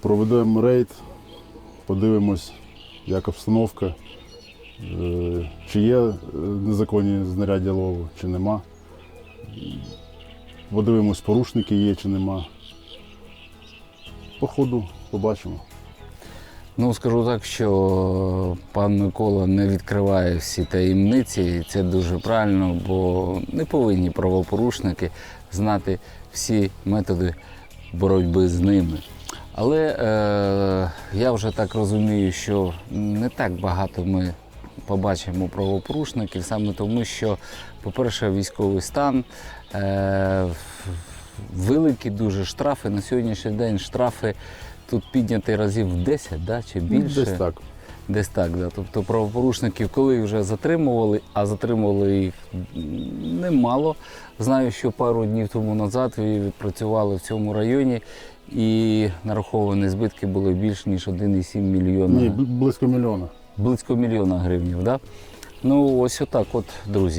проведемо рейд, подивимось, як обстановка, е, чи є е, незаконні знаряддя лову, чи нема. Подивимось, порушники є чи нема. По ходу побачимо. Ну, скажу так, що пан Микола не відкриває всі таємниці, і це дуже правильно, бо не повинні правопорушники знати всі методи боротьби з ними. Але е, я вже так розумію, що не так багато ми побачимо правопорушників, саме тому, що, по-перше, військовий стан, е, великі дуже штрафи. На сьогоднішній день штрафи тут підняті разів в 10 да, чи більше. Десь так. Десь так, да. Тобто правопорушників, коли вже затримували, а затримували їх немало. Знаю, що пару днів тому назад ви відпрацювали в цьому районі і нараховані збитки були більш ніж 1,7 мільйона. Ні, близько мільйона. Близько мільйона гривнів. Да? Ну, ось отак, от, друзі.